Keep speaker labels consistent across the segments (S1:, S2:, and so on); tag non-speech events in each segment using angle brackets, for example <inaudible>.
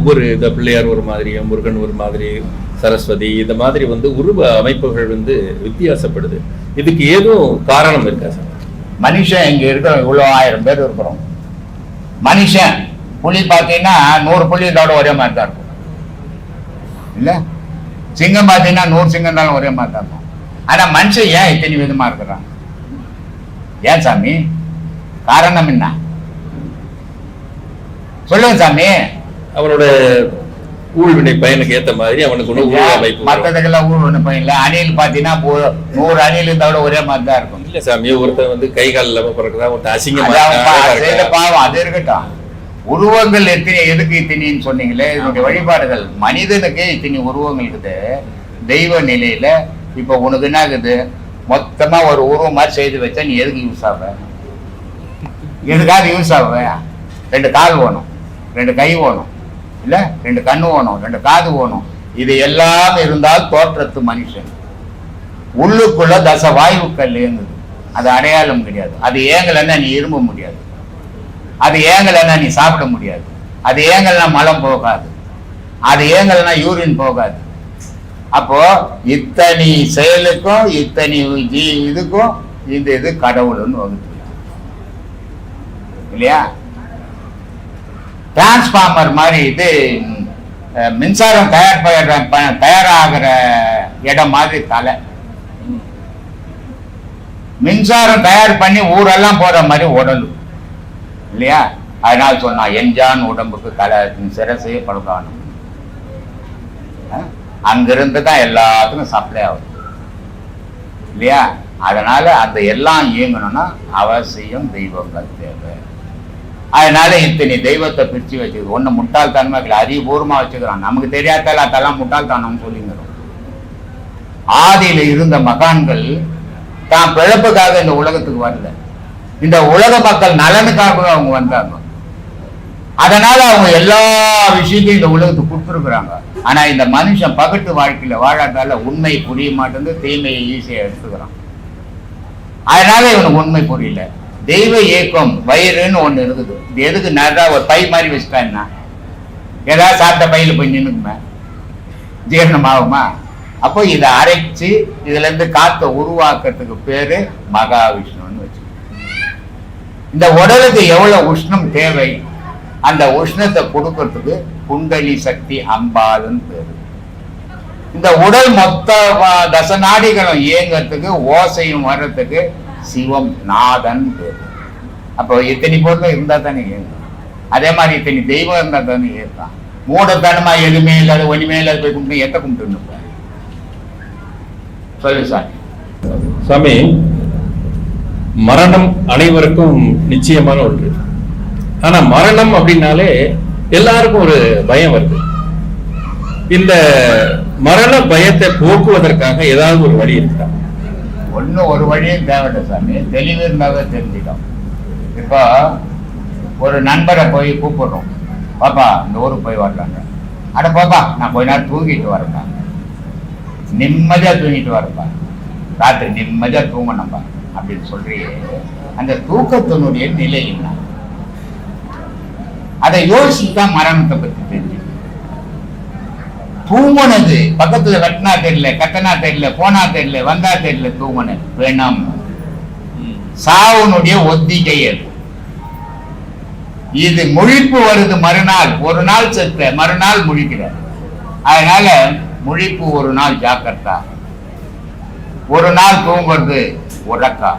S1: ஒவ்வொரு இந்த பிள்ளையார் ஒரு மாதிரியும் முருகன் ஒரு மாதிரி சரஸ்வதி இந்த மாதிரி வந்து உருவ அமைப்புகள் வந்து வித்தியாசப்படுது. இதுக்கு ஏதும் காரணம் இருக்கா சார்?
S2: மனுஷன் இங்க இருக்கிறோம் இவ்வளோ ஆயிரம் பேர் இருக்கிறோம். மனுஷன் புலி பார்த்தீங்கன்னா நூறு புலி இதோட ஒரே மாதிரி தான் இருக்கும். இல்ல? சிங்கம் பார்த்தீங்கன்னா நூறு சிங்கம் இருந்தாலும் ஒரே மாதிரி தான் இருக்கும். ஆனா மனுஷன் ஏன் இத்தனை விதமா இருக்கிறான்? ஏன் சாமி? காரணம் என்ன? சொல்லுங்க சாமி.
S1: அவனோட ஊழ்வினை பயனுக்கு ஏத்த மாதிரி அவனுக்கு ஒன்று உருவ அமைப்பு.
S2: மற்றதுக்கெல்லாம் ஊர் ஒன்று இல்லை. அணில் பார்த்தீங்கன்னா நூறு அணில் இதோட ஒரே மாதிரி தான் இருக்கும்.
S1: இல்ல சாமி ஒருத்தன் வந்து கை கால் இல்லாம பிறகுதான் ஒருத்தன் அசிங்கமா
S2: அதான்
S1: இருக்கான்,
S2: பா-
S1: அழகா
S2: செய்த
S1: இருக்கான்.
S2: பாவம் அது இருக்கட்டும். உருவங்கள் எத்தனை எதுக்கு இத்தனின்னு சொன்னீங்களே? இதனுடைய வழிபாடுகள். மனிதனுக்கு இத்தனை உருவங்கள் இருக்குது. தெய்வ நிலையில இப்ப உனக்கு என்ன ஆகுது மொத்தமா ஒரு உருவம் மாதிரி செய்து வச்சா நீ எதுக்கு யூஸ் ஆவ? எதுக்காக யூஸ் ஆவ? ரெண்டு கால் வேணும். ரெண்டு கை வேணும். இல்லை? ரெண்டு கண்ணு ஓணும் ரெண்டு காது ஓணும். இது எல்லாம் இருந்தால் தோற்றத்து மனுஷன். உள்ளுக்குள்ள தச வாயுக்கள் இயங்குது அது அடையாளம் கிடையாது. அது ஏங்கலைன்னா நீ இரும்ப முடியாது. அது ஏங்கலைன்னா நீ சாப்பிட முடியாது. அது ஏங்கலைன்னா மலம் போகாது. அது ஏங்கலைன்னா யூரின் போகாது. அப்போ இத்தனை செயலுக்கும் இத்தனை ஜீ இதுக்கும் இந்த இது கடவுள்னு வகுத்து இல்லையா? டிரான்ஸ்ஃபார்மர் மாதிரி இது மின்சாரம் தயார் தயாராகிற இடம் மாதிரி தலை. மின்சாரம் தயார் பண்ணி ஊரெல்லாம் போற மாதிரி உடல். இல்லையா? அதனால சொன்னா எஞ்சான் உடம்புக்கு கலை சிரசையே பழுதானும் அங்கிருந்து தான் எல்லாத்துக்கும் சப்ளை ஆகுது. இல்லையா? அதனால அந்த எல்லாம் இயங்கணும்னா அவசியம் தெய்வங்கள் தேவை. அதனால இத்தனை தெய்வத்தை பிரிச்சு வச்சுக்கிறோம் ஒண்ணு முட்டாள்தனமா இல்லை அறிவுபூர்வமா வச்சுக்கிறோம் நமக்கு தெரியாதால அதெல்லாம் முட்டாள்தனம்னு சொல்லிங்கிறோம். ஆதியில இருந்த மகான்கள் தான் பிழப்புக்காக இந்த உலகத்துக்கு வரல. இந்த உலக மக்கள் நலனுக்காகவே அவங்க வந்தாங்க. அதனால அவங்க எல்லா விஷயத்தையும் இந்த உலகத்துக்கு கொடுத்துருக்குறாங்க. ஆனா இந்த மனுஷன் பகட்டு வாழ்க்கையில வாழாதால உண்மை புரிய மாட்டேங்குது தீமையை ஈஸியா எடுத்துக்கிறான். அதனால இவனுக்கு உண்மை புரியல. தெய்வ இயக்கம் வயிறுன்னு ஒண்ணு இருக்குது. இது எதுக்கு நல்லா ஒரு பை மாதிரி வச்சுட்டேன்னா? ஏதாவது சாப்பிட்ட பையில போய் நின்னுக்குமே. ஜீரணம் ஆகுமா? அப்போ இதை அரைச்சு இதுல இருந்து காத்த உருவாக்குறதுக்கு பேரு மகாவிஷ்ணுன்னு வச்சு இந்த உடலுக்கு எவ்வளவு உஷ்ணம் தேவை? அந்த உஷ்ணத்தை கொடுக்கறதுக்கு குண்டலி சக்தி அம்பாளுன்னு பேரு. இந்த உடல் மொத்த தசநாடிகளும் இயங்குறதுக்கு ஓசையும் வர்றதுக்கு சிவம் நாதன் பேர். அப்போ இத்தனை பொருளும் இருந்தால் தானே இயங்கும் அதே மாதிரி இத்தனை தெய்வம் இருந்தா தானே இயக்கம் மூடத்தனமா எதுவுமே இல்லாத ஒண்ணுமே இல்லாத போய் கும்பிட்டு எத்த கும்பிட்டு சொல்லு சார்
S1: சாமி மரணம் அனைவருக்கும் நிச்சயமான ஒன்று. ஆனா மரணம் அப்படின்னாலே எல்லாருக்கும் ஒரு பயம் வருது. இந்த மரண பயத்தை போக்குவதற்காக ஏதாவது ஒரு வழி இருக்கா?
S2: ஒன்றும் ஒரு வழியும் தேவையில்லை சாமி. தெளிவு இருந்தாவே தெரிஞ்சுக்கும் இப்போ ஒரு நண்பரை போய் கூப்பிடுறோம். பாப்பா இந்த ஊருக்கு போய் வரலாங்க. அட பாப்பா நான் கொஞ்ச நேரம் தூங்கிட்டு வரேன் நிம்மதியா தூங்கிட்டு வரப்பா. ராத்திரி நிம்மதியா தூங்கணும்ப்பா அப்படின்னு சொல்லி அந்த தூக்கத்தினுடைய நிலை என்ன? அதை யோசிச்சு தான் மரணத்தை பத்தி தெரிஞ்சு தூங்குனது. பக்கத்துல கட்டினா தெரியல கட்டனா தெரியல போனா தெரியல வந்தா தெரியல தூங்குனது. வேணாம். சாவுனுடைய ஒத்திகை அது. இது முழிப்பு வருது மறுநாள். ஒரு நாள் செத்த மறுநாள் முழிக்கிற அதனால முழிப்பு ஒரு நாள் ஜாக்கிரதா. ஒரு நாள் தூங்குறது உறக்கா.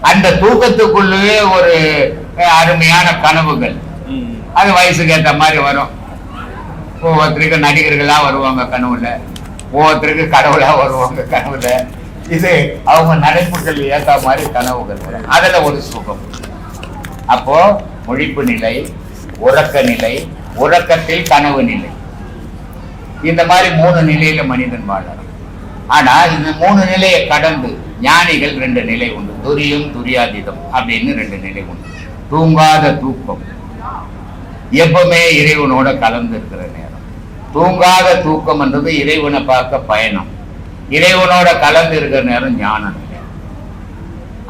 S2: அந்த தூக்கத்துக்குள்ளவே ஒரு அருமையான கனவுகள். அது வயசுக்கு ஏற்ற மாதிரி வரும். ஒவ்வொருத்தருக்கு நடிகர்களாக வருவாங்க கனவுல. ஒவ்வொருத்தருக்கு கடவுளா வருவாங்க கனவுல. இது அவங்க நடைமுறைகள் ஏற்ற மாதிரி கனவுகள் அதில் அதுல ஒரு சுகம். அப்போ முழிப்பு நிலை உறக்க நிலை உறக்கத்தில் கனவு நிலை. இந்த மாதிரி மூணு நிலையில மனிதன் வாழறான். ஆனா இந்த மூணு நிலையை கடந்து ஞானிகள் ரெண்டு நிலை உண்டு. துரியம் துரியாதீதம் அப்படின்னு ரெண்டு நிலை உண்டு. தூங்காத தூக்கம். எப்பவுமே இறைவனோட கலந்து இருக்கிற நேரம் தூங்காத தூக்கம் என்றது இறைவனை பார்க்க பயணம். இறைவனோட கலந்து இருக்கிற நேரம் ஞானம்.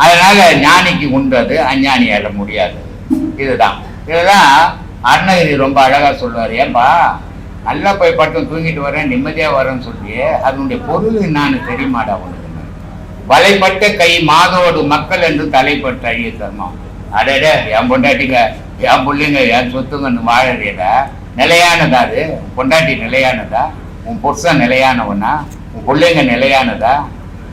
S2: அதனால ஞானிக்கு உண்டது அஞ்ஞானியால முடியாது. இதுதான். இதுதான் அருணகிரி ரொம்ப அழகா சொல்லுவார். ஏன்பா நல்லா போய் பட்டம் தூங்கிட்டு வரேன் நிம்மதியா வரேன்னு சொல்லியே அதனுடைய பொருள் நான் தெரியுமாடா உனக்கு? வலைப்பட்ட கை மாதோடு மக்கள் என்று தலைப்பட்ட அழிய தர்மம் அடடே என் பொண்டாட்டிங்க என் பிள்ளைங்க என் சொத்துங்கன்னு வாழறியடா நிலையானதா அது? பொண்டாட்டி நிலையானதா? உன் புருஷன் நிலையானவனா? உன் பிள்ளைங்க நிலையானதா?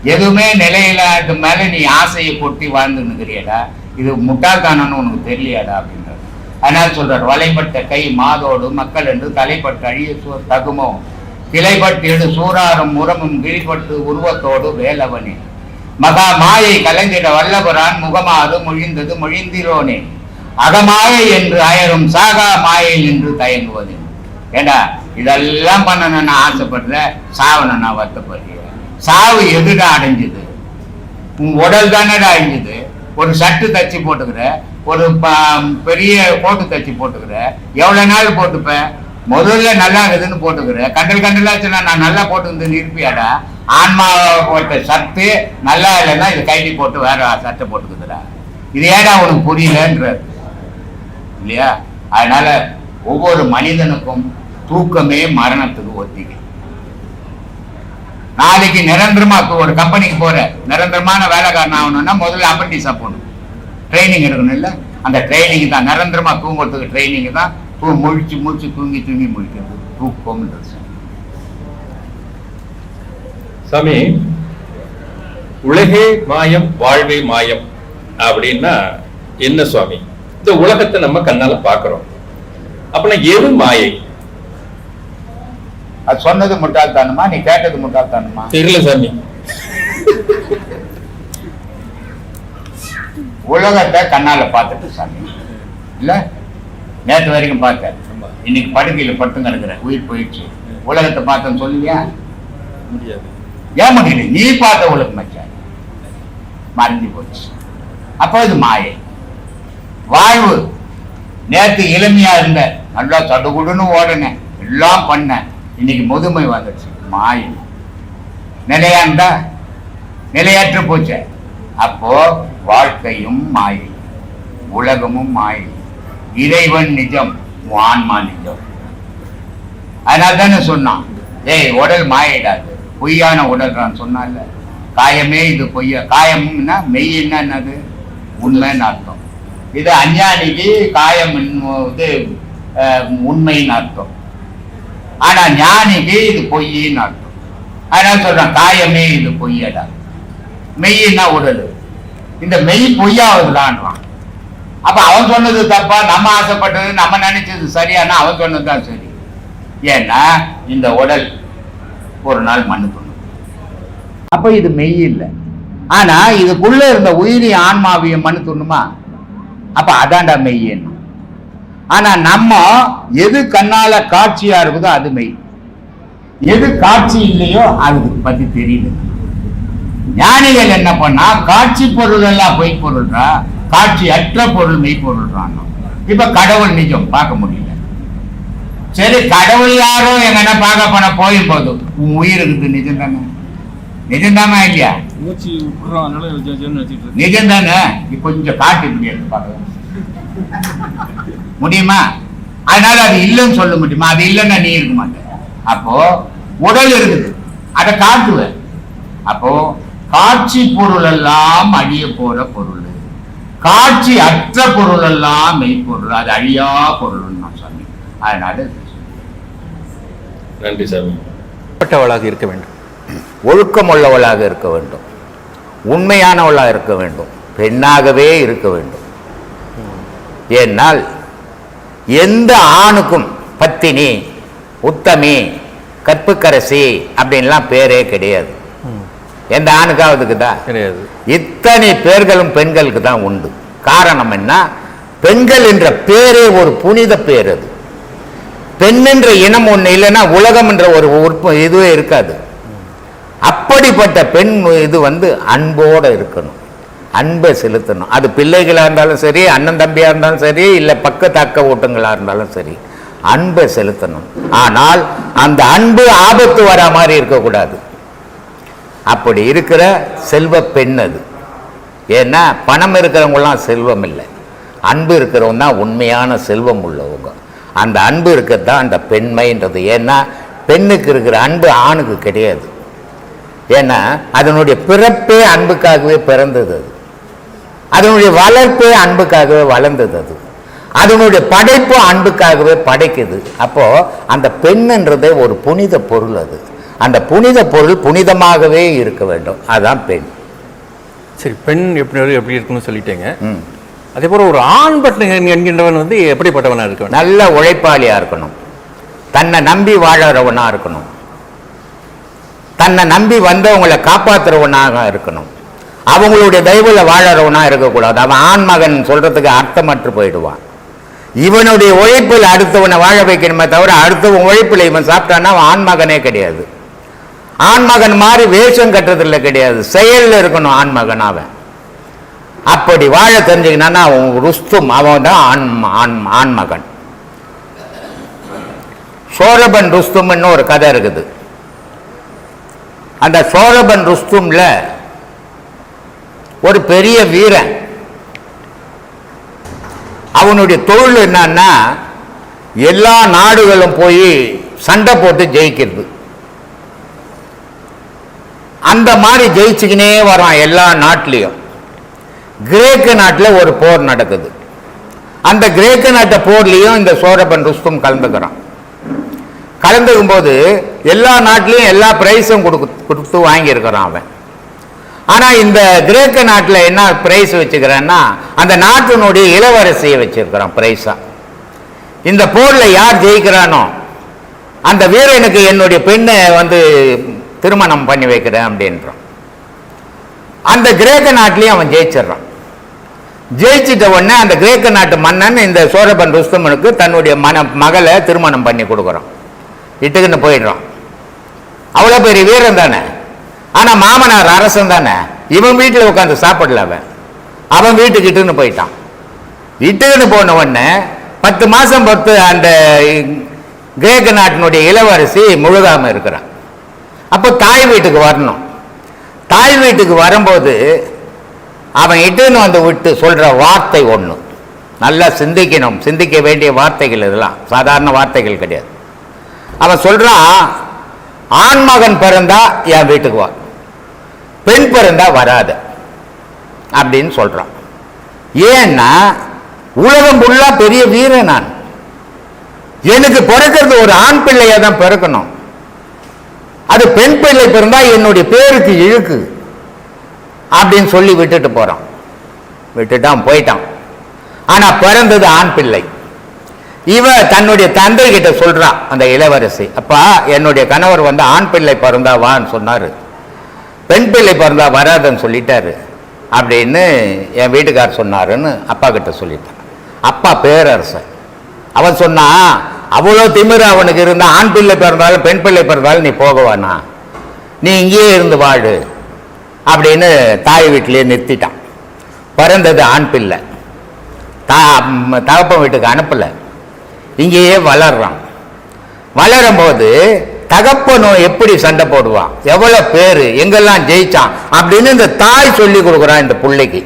S2: எதுவுமே நிலையில்லாத மேலே நீ ஆசையை கொட்டி வாழ்ந்துன்னுக்கிறியடா இது முட்டாள்தானன்னு உனக்கு தெரியலையாடா அப்படின்றார் அதனால் சொல்கிறார் வலைப்பட்ட கை மாதோடு மக்கள் என்று தலைப்பட்ட அழிய சு- தகுமோ? கிளைப்பட்டு எடு சூறாரும் கிழிப்பட்டு உருவத்தோடு வேலவனே. மகா மாயை கலைந்திட வல்லபரான் முகமாறு மொழிந்தது மொழிந்திரோனே. அகமாயை என்று அயரும் சாகா மாயை என்று தயங்குவது. ஏண்டா இதெல்லாம் பண்ணணும்னு நான் ஆசைப்படுற சாவனை நான் வருத்தப்படுறேன் சாவு எதுடா அடைஞ்சது? உன் உடல் தானடா அடைஞ்சுது ஒரு ஷர்ட்டு தச்சு போட்டுக்கிற ஒரு ப- பெரிய கோட்டு தச்சு போட்டுக்கிற எவ்வளோ நாள் போட்டுப்பேன்? முதல்ல நல்லா இருக்குதுன்னு போட்டுக்கிற. கண்டல் கண்டலாச்சுன்னா நான் நல்லா போட்டுக்கிட்டு இருப்பியாடா? ஆன்மா போட்ட சத்து நல்லா இல்லைன்னா இது கைலி போட்டு வேற சட்டை போட்டுக்குதுடா. இது ஏடா உனக்கு புரியலன்றது இல்லையா? அதனால ஒவ்வொரு மனிதனுக்கும் தூக்கமே மரணத்துக்கு ஒத்திகை நாளைக்கு நிரந்தரமா இப்போ ஒரு கம்பெனிக்கு போற. நிரந்தரமான வேலைக்காரன் ஆகணும்னா முதல்ல அப்ரண்டிஸா போகணும். ட்ரைனிங் எடுக்கணும் இல்ல அந்த ட்ரைனிங் தான். நிரந்தரமா தூங்குறதுக்கு ட்ரைனிங் தான். தூ முழிச்சு முழிச்சு தூங்கி தூங்கி முழிக்கிறது. தூக்கம்ன்றது.
S1: சாமி உலகே மாயம் வாழ்வே மாயம் அப்படின்னா என்ன சுவாமி? இந்த உலகத்தை நம்ம கண்ணால பாக்குறோம் அப்பனா எது மாயை?
S2: அது சொன்னது முட்டாள்தானுமா நீ கேட்டது முட்டாள்தானுமா?
S1: தெரியல சாமி.
S2: உலகத்தை கண்ணால பார்த்துட்டு சாமி. இல்ல? நேற்று வரைக்கும் பார்த்தேன். இன்னைக்கு படுக்கையில படுத்து கிடக்குற உயிர் போயிடுச்சு. உலகத்தை பார்த்தேன்னு சொல்லுவியா
S1: முடியாது.
S2: ஏன் முடியல? நீ பார்த்த உலகம் மச்சான். மறைஞ்சு போச்சு. அப்போ இது மாயை. வாழ்வு நேத்து இளமையா இருந்த நல்லா சடுகுடுன்னு ஓடினேன். எல்லாம் பண்ணேன். இன்னைக்கு முதுமை வந்துச்சு மாயை. நிலையாண்டா நிலையற்று போச்சே. அப்போ வாழ்க்கையும் மாயை. உலகமும் மாயை. இறைவன் நிஜம் ஆன்மா நிஜம். அதனால தானே சொன்னான். ஏய் உடல் மாயிடாது. பொய்யான உடல் நான் சொன்னான்ல. காயமே இது பொய்யா. காயம்னா மெய் என்னது உண்மைன்னு அர்த்தம். இது அஞ்ஞானிக்கு காயம் இது உண்மைன்னு அர்த்தம். ஆனா ஞானிக்கு இது பொய்ன்னு அர்த்தம். அதனால சொல்றான் காயமே இது பொய்யடா. மெய்னா உடல். இந்த மெய் பொய்யாவதுலான்றான் அப்ப அவன் சொன்னது தப்பா நம்ம ஆசைப்பட்டது நம்ம நினைச்சது சரியானா அவன் சொன்னது தான் சரி. ஏன்னா இந்த உடல் ஒரு நாள் மண்ணு பண்ணும் அப்ப இது மெய் இல்லை. ஆனா இதுக்குள்ள இருந்த உயிரி ஆன்மாவியம் மண்ணு துண்ணுமா அப்ப அதான்டா மெய்யன்னு ஆனா நம்ம எது கண்ணால காட்சியா இருக்குதோ அது மெய். எது காட்சி இல்லையோ அது பத்தி தெரியல. ஞானிகள் என்ன பண்ணா காட்சி பொருள் எல்லாம் பொய் பொருள்றா காட்சி அற்ற பொருள் மெய் பொருள்றான் இப்ப கடவுள் நிஜம் பார்க்க முடியல. சரி கடவுள் யாரோ எங்கன்னா பார்க்க போன போயும் போதும் உன் உயிர் இருக்குது நிஜம் தானே? நிஜம் தானே இல்லையா. நிஜம் தானே? கொஞ்சம் காட்டு இப்படி எடுத்து பார்க்கலாம். முடியுமா? அதனால அது இல்லைன்னு சொல்ல முடியுமா? அது இல்லைன்னா நீ இருக்க மாட்ட அப்போ உடல் இருக்குது. அதை காட்டுவேன் அப்போ காட்சி பொருள் எல்லாம் அழிய போற பொருள். காட்சி அற்ற பொருள் எல்லாம் மெய்ப்பொருள் அது அழியா பொருள் நான் சொன்னேன். அதனால
S1: நன்றி சாமி.
S3: பட்டவளாக இருக்க வேண்டும்.
S2: ஒழுக்கம் உள்ளவளாக இருக்க வேண்டும். உண்மையானவளாக இருக்க வேண்டும். பெண்ணாகவே இருக்க வேண்டும். ஏனால் எந்த ஆணுக்கும் பத்தினி உத்தமி கற்புக்கரசி அப்படின்லாம் பேரே கிடையாது. எந்த ஆணுக்காவதுக்குதா
S3: கிடையாது.
S2: இத்தனை பேர்களும் பெண்களுக்கு தான் உண்டு. காரணம் என்ன? பெண்கள் என்ற பேரே ஒரு புனித பேர் அது. பெண் என்ற இனம் ஒண்ணு இல்லைன்னா உலகம் என்ற ஒரு உறுப்பு இதுவே இருக்காது. அப்படிப்பட்ட பெண் இது வந்து அன்போட இருக்கணும். அன்பை செலுத்தணும். அது பிள்ளைகளாக இருந்தாலும் சரி அண்ணன் தம்பியாக இருந்தாலும் சரி இல்லை பக்கத்து அக்க ஓட்டங்களாக இருந்தாலும் சரி அன்பை செலுத்தணும். ஆனால் அந்த அன்பு ஆபத்து வரா மாதிரி இருக்கக்கூடாது. அப்படி இருக்கிற செல்வ பெண் அது. ஏன்னா பணம் இருக்கிறவங்களாம் செல்வம் இல்லை. அன்பு இருக்கிறவங்க தான் உண்மையான செல்வம் உள்ளவங்க. அந்த அன்பு இருக்கிறது தான் அந்த பெண்மைன்றது. ஏன்னா பெண்ணுக்கு இருக்கிற அன்பு ஆணுக்கு கிடையாது. ஏன்னா அதனுடைய பிறப்பே அன்புக்காகவே பிறந்தது அது. அதனுடைய வளர்ப்பே அன்புக்காகவே வளர்ந்தது அது. அதனுடைய படைப்பு அன்புக்காகவே படைக்குது. அப்போ அந்த பெண்ணுன்றதே ஒரு புனித பொருள் அது. அந்த புனித பொருள் புனிதமாகவே இருக்க வேண்டும். அதான் பெண்.
S3: சரி பெண் எப்படி எப்படி இருக்குன்னு சொல்லிட்டேங்க. அதே போல ஒரு ஆண் பட்டன் என்கின்றவன் வந்து எப்படிப்பட்டவனா இருக்க வேண்டும்
S2: நல்ல உழைப்பாளியா இருக்கணும். தன்னை நம்பி வாழறவனா இருக்கணும். தன்னை நம்பி வந்தவங்களை காப்பாத்துறவனாக இருக்கணும். அவங்களுடைய தெய்வல வாழறவனா இருக்கக்கூடாது. அவன் ஆண் மகன் சொல்றதுக்கு அர்த்தமற்று போயிடுவான். இவனுடைய உழைப்பில் அடுத்தவனை வாழ வைக்கணுமே தவிர அடுத்தவன் உழைப்பில் இவன் சாப்பிட்டான்னா அவன் ஆண் மகனே கிடையாது. ஆண் மகன் மாதிரி வேஷம் கட்டுறதில்ல கிடையாது. செயலில் இருக்கணும் ஆண் மகன் அவன். அப்படி வாழ தெரிஞ்சுக்கினான்னா அவன் ருஸ்தும் அவன் தான் ஆண் ஆண் ஆண் மகன் சோழபன் ருஸ்தும்னு ஒரு கதை இருக்குது. அந்த சோழபன் ருஸ்தும்ல ஒரு பெரிய வீரன். அவனுடைய தொழில் என்னன்னா எல்லா நாடுகளும் போய் சண்டை போட்டு ஜெயிக்கிறது. அந்த மாதிரி ஜெயிச்சுக்கினே வரான் எல்லா நாட்டிலையும். கிரேக்க நாட்டில் ஒரு போர் நடக்குது. அந்த கிரேக்க நாட்டை போர்லேயும் இந்த சோரபன் ருஸ்தும் கலந்துக்கிறான். கலந்துக்கும் போது எல்லா நாட்டிலையும் எல்லா பிரைஸும் கொடுக்கு கொடுத்து வாங்கியிருக்கிறான் அவன். ஆனால் இந்த கிரேக்க நாட்டில் என்ன பிரைஸ் வச்சுக்கிறான்னா அந்த நாட்டினுடைய இளவரசியை வச்சிருக்கிறான் பிரைஸா இந்த போரில் யார் ஜெயிக்கிறானோ அந்த வீரனுக்கு என்னுடைய பெண்ணை வந்து திருமணம் பண்ணி வைக்கிறேன் அப்படின்றான். அந்த கிரேக்க நாட்டிலையும் அவன் ஜெயிச்சிடுறான். ஜெயிச்சிட்ட உடனே அந்த கிரேக்க நாட்டு மன்னன் இந்த சோழபன் ருஸ்தமனுக்கு தன்னுடைய மன மகளை திருமணம் பண்ணி கொடுக்குறான். இட்டுக்குன்னு போயிடுறான். அவ்வளோ பெரிய வீரன் தானே. ஆனால் மாமனார் அரசன் தானே? இவன் வீட்டில் உட்காந்து சாப்பிடல அவன். அவன் வீட்டுக்கு இட்டுன்னு போயிட்டான். இட்டுன்னு போன உடனே பத்து மாதம் பத்து அந்த கிரேக்க நாட்டினுடைய இளவரசி முழுகாமல் இருக்கிறான். அப்போ தாய் வீட்டுக்கு வரணும். தாய் வீட்டுக்கு வரும்போது அவன் இட்டுன்னு வந்து விட்டு சொல்கிற வார்த்தை ஒன்று நல்லா சிந்திக்கணும். சிந்திக்க வேண்டிய வார்த்தைகள் இதெல்லாம். சாதாரண வார்த்தைகள் கிடையாது. அவன் சொல்கிறான் ஆண்மகன் பிறந்தா என் வீட்டுக்கு வா. பெண் பிறந்தா வராது அப்படின்னு சொல்கிறான் ஏன்னா உலகம் ஃபுல்லா பெரிய வீரன் நான். எனக்கு பிறக்கிறது ஒரு ஆண் பிள்ளையா தான் பிறக்கணும். அது பெண் பிள்ளை பிறந்தா என்னுடைய பேருக்கு இழுக்கு அப்படின்னு சொல்லி விட்டுட்டு போறான். விட்டுட்டான் போயிட்டான். ஆனா பிறந்தது ஆண் பிள்ளை. இவ தன்னுடைய தந்தை கிட்ட சொல்றான் அந்த இளவரசி அப்பா என்னுடைய கணவர் வந்து ஆண் பிள்ளை பிறந்தா வான்னு சொன்னாரு. பெண் பிள்ளை பிறந்தா வராதுன்னு சொல்லிட்டாரு. அப்படின்னு என் வீட்டுக்கார் சொன்னாருன்னு அப்பா கிட்ட சொல்லிட்டான். அப்பா பேரரசன் அவன் சொன்னான் அவ்வளோ திமிரு அவனுக்கு இருந்தா ஆண் பிள்ளை பிறந்தாலும் பெண் பிள்ளை பிறந்தாலும் நீ போக வேணாம் நீ இங்கேயே இருந்து வாழு. அப்படின்னு தாய் வீட்டிலேயே நிறுத்திட்டான். பிறந்தது ஆண் பிள்ளை. தா தகப்பன் வீட்டுக்கு அனுப்பலை. இங்கேயே வளர்றான். வளரும்போது தகப்பனும் எப்படி சண்டை போடுவான்? எவ்வளோ பேர்? எங்கெல்லாம் ஜெயிச்சான்? அப்படின்னு இந்த தாய் சொல்லி கொடுக்குறான் இந்த பிள்ளைக்கு.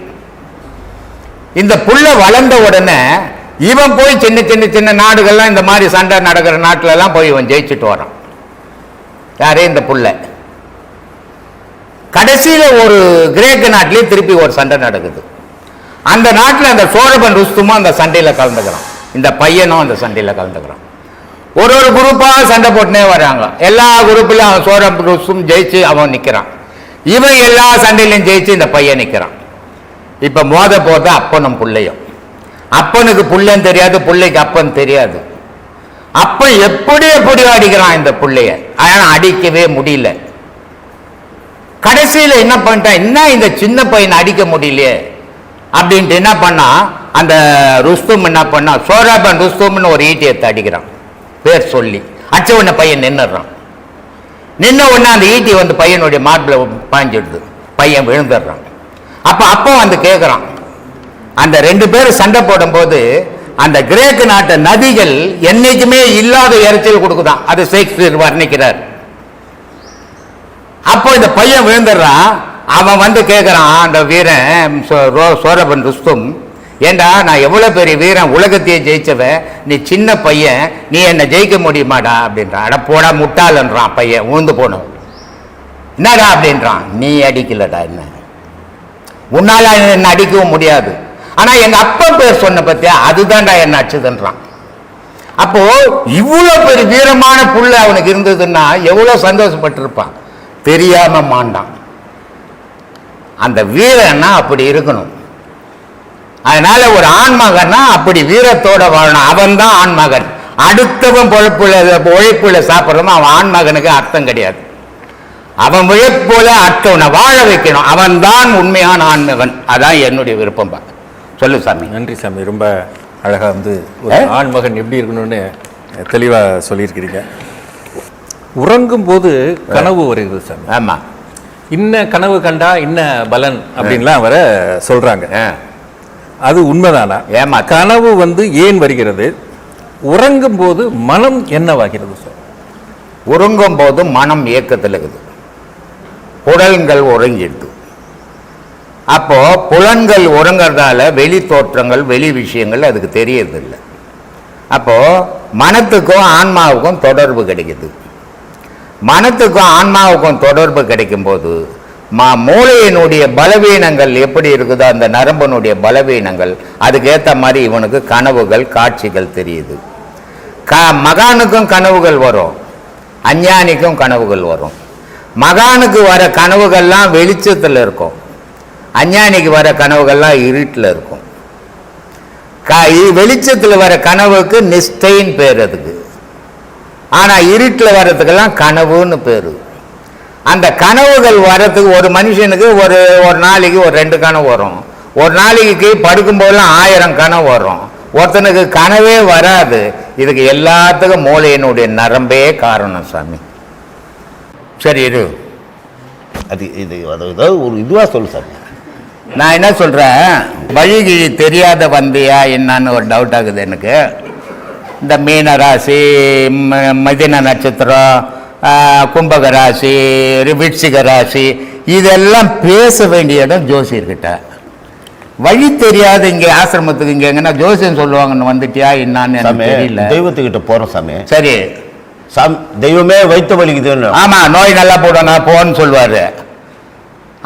S2: இந்த புள்ள வளர்ந்த உடனே இவன் போய் சின்ன சின்ன சின்ன நாடுகள்லாம் இந்த மாதிரி சண்டை நடக்கிற நாட்டிலலாம் எல்லாம் போய் இவன் ஜெயிச்சுட்டு வரான். யாரே இந்த புள்ள? கடைசியில ஒரு கிரேக்க நாட்டிலேயே திருப்பி ஒரு சண்டை நடக்குது. அந்த நாட்டில் அந்த சோழபன் ருஸ்துமும் அந்த சண்டையில் கலந்துக்கிறான். இந்த பையனும் அந்த சண்டையில் கலந்துக்கிறான். ஒரு ஒரு குரூப்பாக சண்டை போட்டுனே வராங்க எல்லா குரூப்லையும் அவன் சோழபன் ருஸ்தும் ஜெயிச்சு அவன் நிற்கிறான் இவன் எல்லா சண்டையிலையும் ஜெயிச்சு இந்த பையன் நிற்கிறான் இப்போ மோத போகிறது அப்பனும் பிள்ளையும். அப்பனுக்கு புள்ளன் தெரியாது பிள்ளைக்கு அப்பன் தெரியாது. அப்பன் எப்படி எப்படி அடிக்கிறான் இந்த பிள்ளைய? ஆனால் அடிக்கவே முடியல. கடைசியில் என்ன பண்ணிட்டான் என்ன இந்த சின்ன பையனை அடிக்க முடியலையே? அப்படின்ட்டு என்ன பண்ணா அந்த ருஸ்தும் என்ன பண்ணா சோராபன் ருஸ்தும்னு ஒரு ஈட்டி எடுத்து அடிக்கிறான். பேர் சொல்லி. அச்ச உடனே பையன் நின்னுடுறான். நின்ன உடனே அந்த ஈட்டி வந்து பையனுடைய மார்பில் பாஞ்சிடுது. பையன் விழுந்துடுறான். அப்போ அப்போ வந்து கேட்குறான் அந்த ரெண்டு பேரும் சண்டை போடும்போது அந்த கிரேக்கு நாட்டு நதிகள் என்னைக்குமே இல்லாத இறைச்சல் கொடுக்குதான். அது ஷேக்ஸ்பியர் வர்ணிக்கிறார். அப்போ இந்த பையன் விழுந்துடுறான். அவன் வந்து கேட்குறான் அந்த வீரன் ரோ- சோரபன் ருஸ்தும் ஏண்டா நான் எவ்வளோ பெரிய வீரன் உலகத்தையே ஜெயிச்சவன் நீ சின்ன பையன் நீ என்னை ஜெயிக்க முடியுமாடா அப்படின்றான். அட போடா முட்டாளன்றான் பையன் ஊந்து போனோம் என்னடா அப்படின்றான். நீ அடிக்கலடா என்ன? உன்னால் என்ன அடிக்கவும் முடியாது. ஆனால் எங்கள் அப்பா பேர் சொன்ன பத்தியா அதுதான்டா என்ன அச்சுதுன்றான் அப்போ இவ்வளோ பெரிய வீரமான புள்ள அவனுக்கு இருந்ததுன்னா எவ்வளோ சந்தோஷப்பட்டிருப்பான்? தெரியாமல் மாண்டான். அந்த வீரன்னா அப்படி இருக்கணும். அதனால ஒரு ஆண்மகன்னா அப்படி வீரத்தோட வாழணும். அவன் தான் ஆண்மகன். அடுத்தவன் பொழப்புல உழைப்புல சாப்பிட்றவன் அவன் ஆண்மகனுக்கு அர்த்தம் கிடையாது. அவன் உழைப்புல அடுத்தவனை வாழ வைக்கணும். அவன் தான் உண்மையான ஆண்மகன். அதான் என்னுடைய விருப்பம் பா. சொல்லு சாமி.
S3: நன்றி சாமி. ரொம்ப அழகா வந்து ஒரு
S2: ஆ?
S3: ஆண் மகன் எப்படி இருக்கணும்னு தெளிவா சொல்லியிருக்கிறீங்க. உறங்கும் போது கனவு வருகிறது சாமி.
S2: ஆமா.
S3: இன்ன கனவு கண்டா இன்ன பலன் அப்படின்லாம் வர சொல்றாங்க.
S2: ஆ.
S3: அது உண்மைதானா?
S2: ஏமா
S3: கனவு வந்து ஏன் வருகிறது? உறங்கும் போது மனம் என்னவாகிறது சார்?
S2: உறங்கும் போது மனம் இயக்கத்தில் இருக்குது புலன்கள் உறங்கிடுது. அப்போ புலன்கள் உறங்குறதால வெளி தோற்றங்கள் வெளி விஷயங்கள் அதுக்கு தெரியறதில்லை. அப்போ மனத்துக்கும் ஆன்மாவுக்கும் தொடர்பு கிடைக்குது. மனத்துக்கும் ஆன்மாவுக்கும் தொடர்பு கிடைக்கும்போது மா மூளையினுடைய பலவீனங்கள் எப்படி இருக்குதோ அந்த நரம்பனுடைய பலவீனங்கள் அதுக்கேற்ற மாதிரி இவனுக்கு கனவுகள் காட்சிகள் தெரியுது. க மகானுக்கும் கனவுகள் வரும். அஞ்ஞானிக்கும் கனவுகள் வரும். மகானுக்கு வர கனவுகள்லாம் வெளிச்சத்தில் இருக்கும். அஞ்ஞானிக்கு வர கனவுகள்லாம் இருட்டில் இருக்கும். க வெளிச்சத்தில் வர கனவுக்கு நிஷ்டைன்னு பேர் அதுக்கு. ஆனால் இருட்டில் வர்றதுக்கெல்லாம் கனவுன்னு பேர். அந்த கனவுகள் வர்றதுக்கு ஒரு மனுஷனுக்கு ஒரு ஒரு நாளைக்கு ஒரு ரெண்டு கனவு வரும். ஒரு நாளைக்கு படுக்கும்போதெல்லாம் ஆயிரம் கனவு வரும். ஒருத்தனுக்கு கனவே வராது. இதுக்கு எல்லாத்துக்கும் மூளையினுடைய நரம்பே காரணம் சாமி. சரி இரு.
S4: அது இது அதாவது ஒரு இதுவாக சொல்லு சாமி.
S2: நான் என்ன சொல்கிறேன் வழிகிழி தெரியாத வந்தியா என்னன்னு ஒரு டவுட் ஆகுது எனக்கு. இந்த மீன ராசி ம- மதின நட்சத்திரம் கும்பக ராசி விட்சிக ராசி இதெல்லாம் பேச வேண்டிய இடம் ஜோசியர்கிட்ட. வழி தெரியாத இங்கே ஆசிரமத்துக்கு இங்கே எங்கன்னா ஜோசியம் சொல்லுவாங்கன்னு வந்துட்டியா என்னான்னு தெரியல.
S4: தெய்வத்துக்கிட்ட போகிறோம் சாமி.
S2: சரி.
S4: சாமி தெய்வமே வைத்த வலிக்குதுன்னு
S2: ஆமா நோய் நல்லா போடணும் போன்னு சொல்லுவாரு.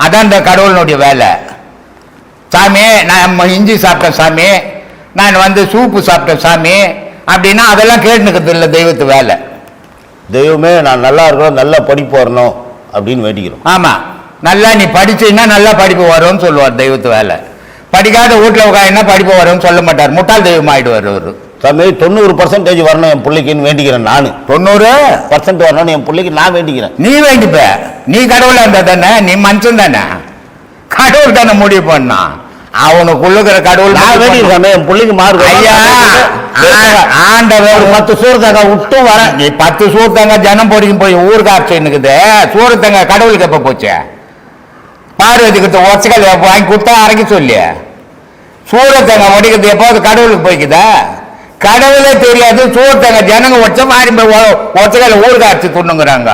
S2: அதான் இந்த கடவுளினுடைய வேலை. சாமி நான் இஞ்சி சாப்பிட்டேன் சாமி. நான் வந்து சூப்பு சாப்பிட்டேன் சாமி. அப்படின்னா அதெல்லாம் கேட்டுக்கிறது இல்லை தெய்வத்து வேலை.
S4: தெய்வமே நான் நல்லா இருக்கணும் நல்லா படிப்பு வரணும் அப்படின்னு வேண்டிக்கிறோம்.
S2: ஆமா. நல்லா நீ படிச்சீன்னா நல்லா படிப்பு வரும்னு சொல்லுவார் தெய்வத்து வேலை. படிக்காத வீட்டில் உட்காந்து படிப்பு வரும்னு சொல்ல மாட்டார். முட்டாள் தெய்வம் ஆயிடுவார் அவரு.
S4: சாமி தொண்ணூறு பர்சன்டேஜ் வரணும் என் பிள்ளைக்குன்னு வேண்டிக்கிறேன் நான்.
S2: தொண்ணூறு?
S4: பர்சன்ட் வரணும்னு என் பிள்ளைக்கு நான் வேண்டிக்கிறேன்.
S2: நீ வேண்டிப்ப. நீ கடவுளா இருந்தா தானே? நீ மனுஷன் தானே? கடவுள் தானே முடிவு பண்ணான் அவனுக்குள்ளுக்கிற கடவுள்
S4: நான்
S2: முடிவு
S4: வேண்டிக்கிறேன் சாமி என் பிள்ளைக்கு மார்க்
S2: ஐயா ஆ- ஆண்டவர்
S4: ஒரு பத்து சூரத்தாக்கா விட்டும் வரேன்.
S2: நீ பத்து சூரத்தங்க ஜனம் பொடிக்கும் போய் ஊருக்கு ஆப்ஷனுக்குது சூரத்தங்க கடவுளுக்கு எப்ப போச்சு? பார்வதிக்கு ஒச்சக்கல் வாங்கி கொடுத்தா அரைக்க சொல்லி. சூரத்தங்க ஒடிக்கிறது எப்போது கடவுளுக்கு போய்க்குதா? கடவுளே தெரியாது சூரத்தங்க ஜனங்க ஒச்ச மாறி ஊருக்கு அரைச்சு துண்ணுங்கிறாங்க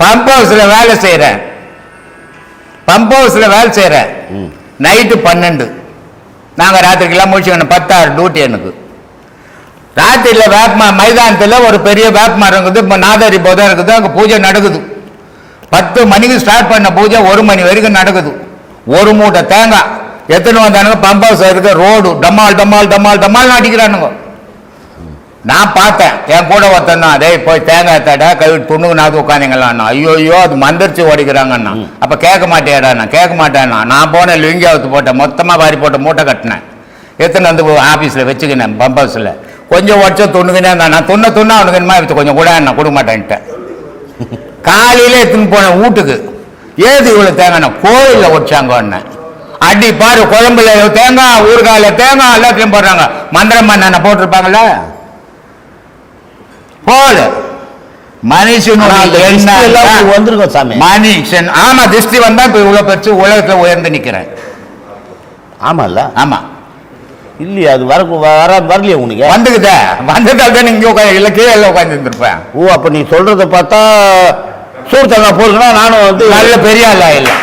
S2: பம்ப் ஹவுஸ்ல வேலை செய்யறேன் பம்ப் ஹவுஸ்ல வேலை செய்யறேன்
S4: ம்.
S2: நைட்டு பன்னெண்டு. நாங்கள் ராத்திரிக்கெல்லாம் முடிச்சுக்கணும் பத்தாறு டியூட்டி எனக்கு. ராத்திரியில் வேப்ப மைதானத்தில் ஒரு பெரிய வேப்ப மரம் இருக்குது இப்போ நாதாரி போதம் இருக்குது அங்கே பூஜை நடக்குது. பத்து மணிக்கு ஸ்டார்ட் பண்ண பூஜை ஒரு மணி வரைக்கும் நடக்குது. ஒரு மூட்டை தேங்காய். எத்தனை வந்தானுங்க பம்ப் ஹவுஸ் ரோடு டமால் டமால் டமால் டமால் அடிக்கிறானுங்க. நான் பார்த்தேன். என் கூட ஒருத்தன் தான். டேய் போய் தேங்காய் தடை கழுவி துணுக்கு நாத்து உட்காந்துங்களான்னா ஐயோ ஐயோ அது மந்திரிச்சு ஓடிக்கிறாங்கண்ணா அப்போ கேட்க மாட்டேடா நான் கேட்க மாட்டேன்னா நான் போனேன் லுங்கி அவுத்து போட்டேன். மொத்தமாக வாரி போட்ட மூட்டை கட்டினேன். எத்தனை வந்து ஆஃபீஸில் வச்சுக்கினேன் பம்ப் ஹவுஸில் கொஞ்சம் உடச்சும் துணுக்குனே இருந்தான் நான் துண்ண துண்ணா அவனுக்கு என்ன வச்சு கொஞ்சம் கூட நான் கொடுக்க மாட்டேன்ட்டேன் காலையில எடுத்துன்னு போனேன் வீட்டுக்கு. ஏது இவ்வளோ தேங்காய் கோயிலில் ஒடிச்சாங்க அடி பாரு குழம்புல தேங்காய் ஊறுகாயில தேங்காய் எல்லாத்தையும் போடுறாங்க. மந்திரம் பண்ண போட்டிருப்பாங்கல்ல? போடு. மனுஷனுடைய
S4: வந்திருக்கும் சாமி.
S2: மனுஷன் ஆமா திருஷ்டி வந்தா இப்ப இவ்வளவு பெருசு உலகத்துல உயர்ந்து நிக்கிறேன்.
S4: ஆமால்ல?
S2: ஆமா.
S4: இல்லையா அது வர வர வரலையா உனக்கு?
S2: வந்துக்குதே வந்ததால் தான் இங்கே உட்காந்து இல்லை கீழே உட்காந்து இருந்திருப்பேன்.
S4: ஓ அப்ப நீ சொல்றத பார்த்தா சூரத்தாக்கா போடுறா நானும் வந்து
S2: நல்ல பெரிய ஆளா இல்லை.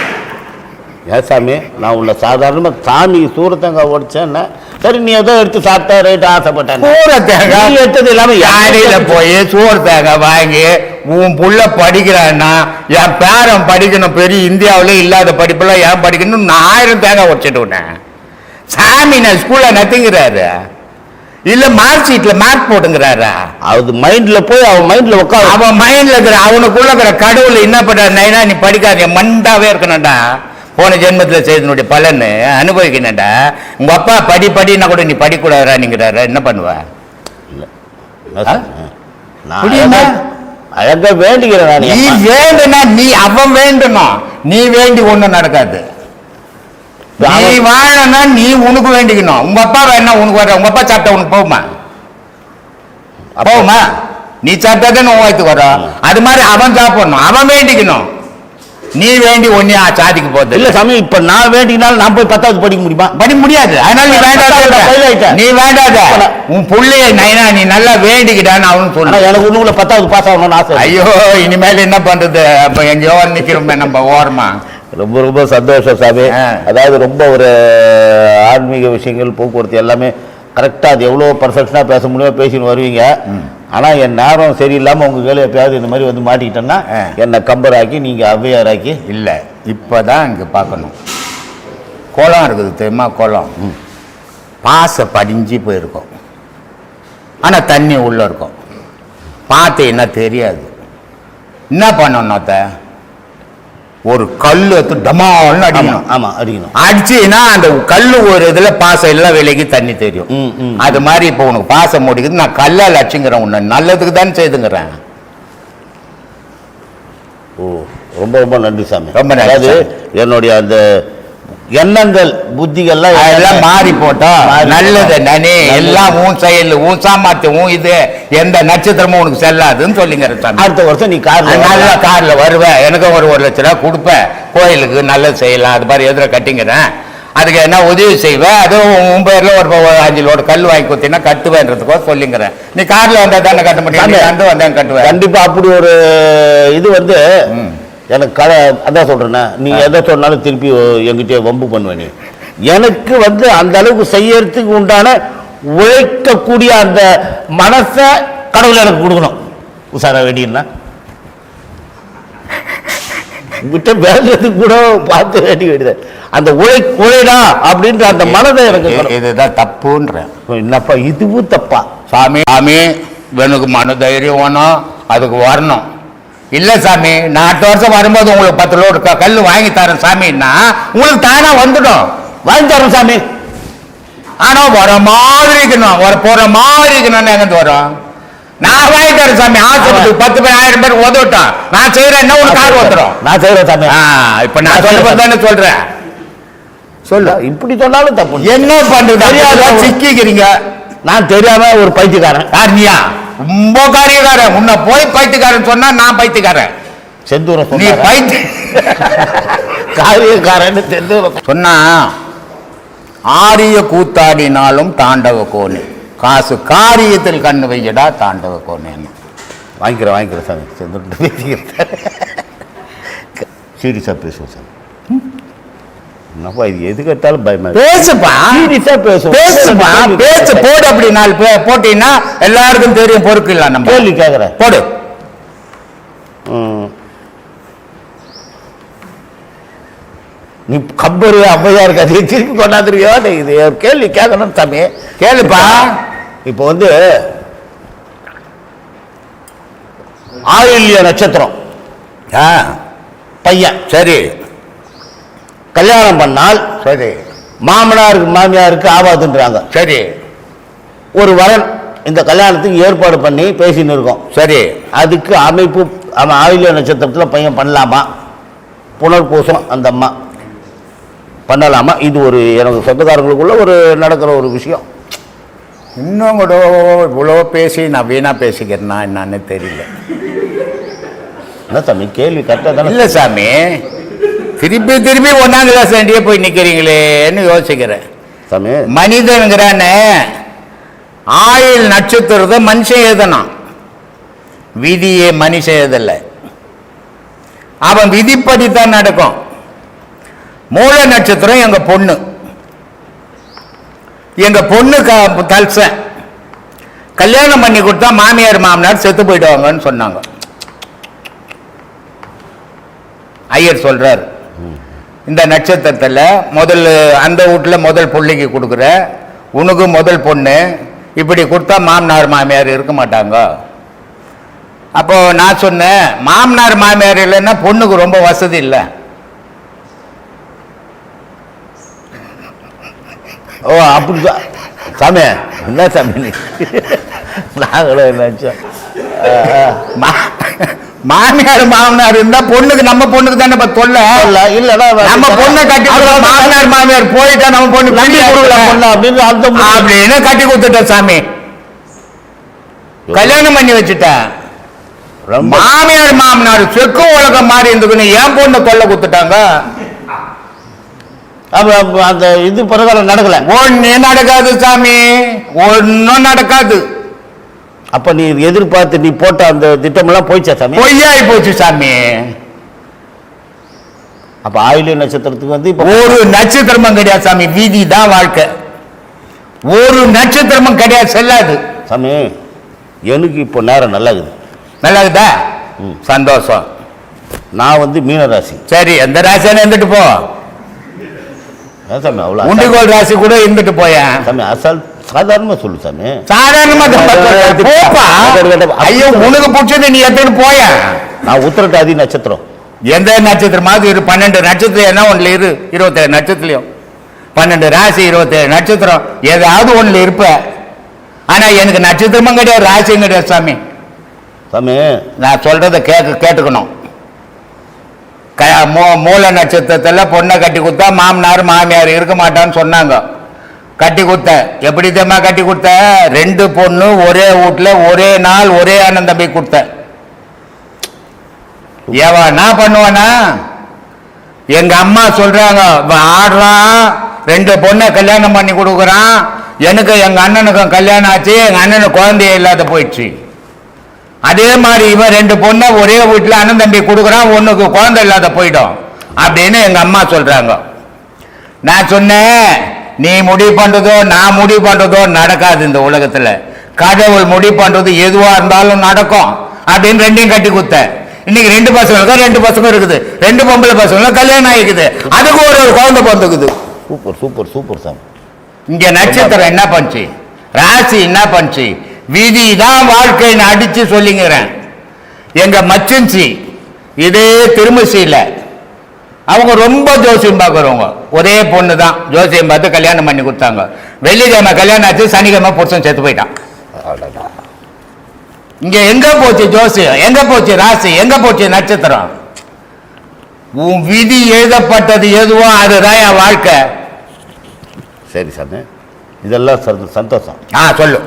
S4: ஏன் சாமி நான் உள்ள சாதாரணமாக சாமி சூரத்தங்காய் உடைச்சேன்னா சரி நீ ஏதோ எடுத்து சாப்பிட்ட ரைட் ஆசைப்பட்டேன்
S2: சோறு தேங்காய்.
S4: எடுத்தது இல்லாம
S2: யானையில போய் சோறு தேங்காய் வாங்கி உன் புள்ள படிக்கிறான்னா என் பேரன் படிக்கணும் பெரிய இந்தியாவுல இல்லாத படிப்பெல்லாம் ஏன் படிக்கணும் நான் ஆயிரம் தேங்காய் உடைச்சிட்டு விட்டேன் சாமி நான் ஸ்கூல்ல நத்திங்கிறாரு. இல்ல மார்க் ஷீட்ல மார்க் போட்டுங்கிறாரா.
S4: அது மைண்ட்ல போய் அவன் மைண்ட்ல உட்காரு.
S2: அவன் மைண்ட்ல இருக்கிற அவனுக்குள்ள இருக்கிற கடவுள் என்ன பண்றாரு நைனா நீ படிக்காத என் மண்டாவே இருக்கணும்டா. போன ஜென்மத்துல செய்தனுடைய பலன் அனுபவிக்கணும்டா. உங்க அப்பா படி படின்னா கூட நீ படிக்கூடாதா நீங்கிறாரு என்ன பண்ணுவ ஆ?
S4: நான்
S2: புரியுமா?
S4: அழகா- அழகா வேண்டிக்கிறேன் நான்
S2: நீ வேண்டுனா நீ அவன் வேண்டணும் நீ வேண்டி ஒண்ணும் நடக்காது. நீ வாழனா நீ உனக்கு வேண்டிக்கணும். உங்க அப்பா வேணா உனக்கு வர உங்க அப்பா சாப்பிட்டா உனக்கு போகுமா? போகுமா? நீ சாப்பிட்டா தானே உன் வயிற்றுக்கு வரும். அது மாதிரி அவன் சாப்பிடணும். அவன் வேண்டிக்கணும். நீ வேண்டி ஒன்னியா சாதிக்கு போகுது
S4: இல்ல சாமி இப்ப நான் வேண்டினாலும் நான் போய் பத்தாவது படிக்க முடியுமா?
S2: படி முடியாது. அதனால நீ வேண்டாத. நீ வேண்டாத. உன் புள்ளைய நைனா நீ நல்லா வேண்டிக்கிட்டான்னு அவனு சொன்ன
S4: எனக்கு இன்னும் பத்தாவது பாஸ் ஆகணும்னு ஆசை.
S2: ஐயோ இனிமேல் என்ன பண்றது? அப்ப எங்கேயோ நிக்கிறோமே நம்ம ஓரமா.
S4: ரொம்ப ரொம்ப சந்தோஷம் சாமி. அதாவது ரொம்ப ஒரு ஆன்மீக விஷயங்கள் போக்குவரத்து எல்லாமே கரெக்டாக அது எவ்வளோ பர்ஃபெக்ஷனாக பேச முடியுமோ பேசின்னு வருவீங்க. ஆனால் என் நேரம் சரியில்லாமல் உங்கள் கையில் எப்பயாவது இந்த மாதிரி வந்து மாட்டிக்கிட்டேன்னா. என்னை கம்பராக்கி நீங்கள் ஔவையாராக்கி
S2: இல்ல இப்பதான் இங்க பார்க்கணும். குளம் இருக்குது தெரியுமா குளம் பாசை படிஞ்சு போயிருக்கும். ஆனா தண்ணி உள்ள இருக்கும். பார்த்தீங்கன்னா தெரியாது. என்ன பண்ணணும் அத்த? ஒரு கல் டமால்னு அடிக்கணும்.
S4: ஆமாம் அடிக்கணும்.
S2: அடிச்சுன்னா அந்த கல் ஒரு இதுல பாசம் எல்லாம் விலைக்கு தண்ணி தெரியும். அது மாதிரி இப்போ உனக்கு பாசம் முடிக்குது நான் கல்லால் அடிச்சுங்கிறேன் உன்னை நல்லதுக்கு தான் செய்துங்கிறேன்.
S4: ஓ ரொம்ப ரொம்ப நன்றி சாமி.
S2: ரொம்ப சாமி.
S4: என்னுடைய அந்த எண்ணங்கள் புத்திகள்லாம்
S2: அதெல்லாம் மாறி போட்டோம் நல்லது. நனே. எல்லாம் உன் செயல் உன் சாமர்த்தியம் உன் இது. எந்த நட்சத்திரமும் உனக்கு செல்லாதுன்னு சொல்லிங்கிற சாமி.
S4: அடுத்த வருஷம் நீ கார்
S2: நல்ல கார்ல வருவேன் எனக்கு ஒரு ஒரு லட்ச ரூபா கொடுப்பேன் கோயிலுக்கு நல்லது செய்யலாம். அது மாதிரி எதிர கட்டிங்கிறேன். அதுக்கு என்ன உதவி செய்வேன் அதுவும் உன் பேர்ல ஒரு அஞ்சு லோடு கல் வாங்கி கொடுத்தீங்கன்னா கட்டுவேன்றதுக்கோ சொல்லிங்கிறேன். நீ கார்ல வந்தா தானே கட்ட முடியும்? வந்து வந்தா கட்டுவேன்
S4: கண்டிப்பா அப்படி ஒரு இது வந்து. எனக்கு கதை அதான் சொல்றேனே நீ எதை சொன்னாலும் திருப்பி எங்கிட்டே வம்பு பண்ணுவ நீ எனக்கு வந்து அந்த அளவுக்கு செய்யறதுக்கு உண்டான உழைக்கக்கூடிய அந்த மனசை கடவுள் எனக்கு கொடுக்கணும். உஷாரா வேண்டியன்னா உங்ககிட்ட வேண்டதுக்கு கூட பார்த்து வேண்டி வேண்டியது. அந்த உழை உழைடா அப்படின்ற அந்த மனதை எனக்கு.
S2: இதுதான் தப்புன்றேன்.
S4: என்னப்பா இதுவும் தப்பா?
S2: சாமி சாமி எனக்கு மன தைரியம் வேணும் அதுக்கு வரணும். இல்ல சாமி நான் அடுத்த வருஷம் வரும்போது உங்களுக்கு பத்து லோடு க- கல்லு வாங்கி தரேன் சாமின்னா உங்களுக்கு தானா வந்துடும்.
S4: வாங்கி தரோம் சாமி.
S2: ஆனா வர மாதிரி இருக்கணும். வர போற மாதிரி இருக்கணும்னு எங்கிருந்து வரும்? நான் வாங்கி தரேன் சாமி. ஆசிரியத்துக்கு பத்து பேர் ஆயிரம் பேர் உதவிட்டோம் நான் செய்யறேன்னா ஒரு கார் வந்துடும்.
S4: நான் செய்யறேன் சாமி.
S2: ஆ, இப்ப நான் சொல்ல தானே சொல்றேன்.
S4: சொல்ல. இப்படி சொன்னாலும் தப்பு.
S2: என்ன
S4: தெரியாத
S2: சிக்கிக்கிறீங்க.
S4: நான் தெரியாம ஒரு பைத்தியக்காரன்.
S2: யார் நீயா? ரொம்ப காரியக்காரன். உன்னை போய் பைத்தியக்காரன் சொன்னா நான் பைத்தியக்காரன்.
S4: செந்தூரம்
S2: நீ? பைத்திய <laughs>
S4: காரியக்காரன் செந்தூரம்
S2: சொன்னா ஆரிய கூத்தாடினாலும் தாண்டவ கோணி. காசு காரியத்தில் கண்ணு வையடா தாண்டவ கோணேன்னு.
S4: வாங்கிக்கிறேன் வாங்கிக்கிறேன் சாமி. செந்தூரம் பேசிக்கிறேன். சீரியஸா பேசுவோம் சாமி. என்னப்பா இது எது கேட்டாலும் பயமா.
S2: பேசுப்பா.
S4: சீரியஸா பேசுவோம்.
S2: பேசுப்பா. பேச்சு போடு அப்படி நாலு பே- போட்டீங்கன்னா எல்லாருக்கும் தெரியும் பொறுப்பு இல்ல நம்ம.
S4: கேள்வி கேட்கறேன்
S2: போடு.
S4: நீ கப்பரு ஔவையார் கதையை திருப்பி கொண்டாந்துருவியோ இது கேள்வி கேட்கணும் சாமி
S2: கேளுப்பா.
S4: இப்போ வந்து ஆயில்ய நட்சத்திரம்.
S2: ஆ,
S4: பையன்.
S2: சரி.
S4: கல்யாணம் பண்ணால்
S2: சரி.
S4: மாமனாருக்கு மாமியாருக்கு ஆபாதுன்றாங்க
S2: சரி.
S4: ஒரு வரன் இந்த கல்யாணத்துக்கு ஏற்பாடு பண்ணி பேசின்னு இருக்கோம்.
S2: சரி.
S4: அதுக்கு அமைப்பு அவன் ஆயில்ய நட்சத்திரத்தில் பையன் பண்ணலாமா? புனர்பூசம் அந்த அம்மா பண்ணலாமா? இது ஒரு எனக்கு சொந்தக்காரங்களுக்குள்ள ஒரு நடக்கிற ஒரு விஷயம்.
S2: இன்னும் கூட இவ்வளோ பேசி நான் வீணா பேசிக்கிறேன்னா என்னன்னு தெரியல.
S4: என்ன சாமி கேள்வி கரெக்டாக தானே
S2: இல்ல சாமி திருப்பி திருப்பி ஒன்னாம் கிளாஸ் வேண்டியே போய் நிக்கிறீங்களேன்னு யோசிக்கிறேன்
S4: சாமி.
S2: மனிதனுங்கிறானே ஆயில் நட்சத்திரத்தை மனுஷன் எழுதணும் விதியே மனுஷன் எழுதல. அவன் விதிப்படி தான் நடக்கும். மூல நட்சத்திரம் எங்க பொண்ணு. எங்க பொண்ணு க- கல்சன் கல்யாணம் பண்ணி கொடுத்தா மாமியார் மாமனார் செத்து போயிடுவாங்கன்னு சொன்னாங்க. ஐயர் சொல்றாரு. இந்த நட்சத்திரத்தில் முதல் அந்த வீட்டில் முதல் பிள்ளைக்கு கொடுக்குற உனக்கு முதல் பொண்ணு இப்படி கொடுத்தா மாமனார் மாமியார் இருக்க மாட்டாங்க. அப்போ நான் சொன்னேன் மாமனார் மாமியார் இல்லைன்னா பொண்ணுக்கு ரொம்ப வசதி இல்லை.
S4: ஓ அப்படி சாமி என்ன சாமி நாங்களும் நினச்சோம்?
S2: மா- மாமியார் மாமனார் இருந்தா பொண்ணுக்கு நம்ம பொண்ணுக்கு தானே இப்ப தொல்லை.
S4: இல்ல இல்லடா
S2: நம்ம பொண்ணை கட்டி மாமனார் மாமியார் போயிட்டா நம்ம பொண்ணு பிள்ளை
S4: கொடுக்கல அப்படின்னு அர்த்தம்
S2: அப்படின்னு கட்டி கொடுத்துட்டேன் சாமி. கல்யாணம் பண்ணி வச்சுட்டேன்.
S4: ரொம்ப.
S2: மாமியார் மாமனார் செக்கு உலகம் மாறி இருந்துக்கணும் ஏன் பொண்ணு
S4: அப்ப அப்ப அந்த இது பிரகாரம் நடக்கல.
S2: ஒண்ணு நடக்காது சாமி. ஒன்னும் நடக்காது.
S4: அப்ப நீ எதிர்பார்த்து நீ போட்ட அந்த திட்டமெல்லாம் போயிச்சா சாமி?
S2: பொய்யாய் போச்சு சாமி.
S4: அப்ப ஆயிலிய நட்சத்திரத்துக்கு வந்து இப்ப
S2: ஒரு நட்சத்திரமும் கிடையாது சாமி வீதி தான் வாழ்க்கை. ஒரு நட்சத்திரமும் கிடையாது செல்லாது.
S4: சாமி எனக்கு இப்போ நேரம் நல்லா இருக்குது
S2: நல்லதுதா
S4: ம்.
S2: சந்தோஷம்.
S4: நான் வந்து மீன ராசி
S2: சரி எந்த ராசியான இருந்துட்டு போ.
S4: சாமி அவ்வளோ
S2: உண்டிகோல் ராசி கூட இருந்துட்டு போயேன்.
S4: சாமி அசால் சாதாரணமா சொல்லு சாமி.
S2: சாதாரணமா போப்பா. ஐயோ உனக்கு பிடிச்சது நீ எடுத்துட்டு போய.
S4: நான் உத்திரட்டாதி நட்சத்திரம்.
S2: எந்த நட்சத்திரமாவது இரு பன்னெண்டு நட்சத்திரம். என்ன ஒண்ணுல இரு? இருபத்தேழு நட்சத்திரம் பன்னெண்டு ராசி இருபத்தேழு நட்சத்திரம். ஏதாவது ஒண்ணுல இருப்ப. ஆனா எனக்கு நட்சத்திரமும் கிடையாது ராசியும் கிடையாது சாமி.
S4: சாமி.
S2: நான் சொல்றத கேட்க கேட்டுக்கணும். மூல நட்சத்திரத்தில் பொண்ணை கட்டி கொடுத்தா மாமனார் மாமியார் இருக்க மாட்டான்னு சொன்னாங்க. கட்டி கொடுத்த. எப்படி தெரியுமா கட்டி கொடுத்த? ரெண்டு பொண்ணு ஒரே வீட்டில் ஒரே நாள் ஒரே அண்ணன் தம்பி கொடுத்த. ஏவா என்ன பண்ணுவானா? எங்க அம்மா சொல்றாங்க இவன் ஆடுறான் ரெண்டு பொண்ணை கல்யாணம் பண்ணி கொடுக்குறான். எனக்கு எங்க அண்ணனுக்கும் கல்யாணம் ஆச்சு. எங்க அண்ணனுக்கு குழந்தைய இல்லாத போயிடுச்சு. அதே மாதிரி இவன் ரெண்டு பொண்ணை ஒரே வீட்டில் அண்ணன் தம்பி கொடுக்குறான். ஒண்ணுக்கு குழந்தை இல்லாத போயிடும். அப்படின்னு எங்க அம்மா சொல்றாங்க. நான் சொன்னேன் நீ முடிவு பண்றதோ நான் முடிவு பண்றதோ நடக்காது இந்த உலகத்துல. கடவுள் முடிவு பண்றது எதுவா இருந்தாலும் நடக்கும் அப்படின்னு ரெண்டையும் கட்டி கொடுத்தேன் இன்னைக்கு ரெண்டு பசங்களுக்கும் ரெண்டு பசங்க இருக்குது. ரெண்டு பொம்பளை பசங்களும் கல்யாணம் ஆகிக்குது. அதுக்கு ஒரு ஒரு குழந்தை பிறந்துக்குது.
S4: சூப்பர் சூப்பர் சூப்பர் சாமி.
S2: இங்க நட்சத்திரம் என்ன பண்ணுச்சு ராசி என்ன பண்ணுச்சு விதி தான் வாழ்க்கைன்னு அடிச்சு சொல்லிங்கிறேன். எங்க மச்சன்சி இதே திருமசியில அவங்க ரொம்ப ஜோசியம் பார்க்குறவங்க. ஒரே பொண்ணு தான் ஜோசியம் பார்த்து கல்யாணம் பண்ணி கொடுத்தாங்க. வெள்ளிக்கிழமை கல்யாணம் ஆச்சு சனிக்கிழமை புருஷன் செத்து போயிட்டான். இங்க எங்க போச்சு ஜோசியம்? எங்க போச்சு ராசி? எங்க போச்சு நட்சத்திரம்? உன் விதி எழுதப்பட்டது எதுவோ அதுதான் என் வாழ்க்கை.
S4: சரி சாமி. இதெல்லாம் சந்தோஷம்.
S2: ஆ சொல்லு.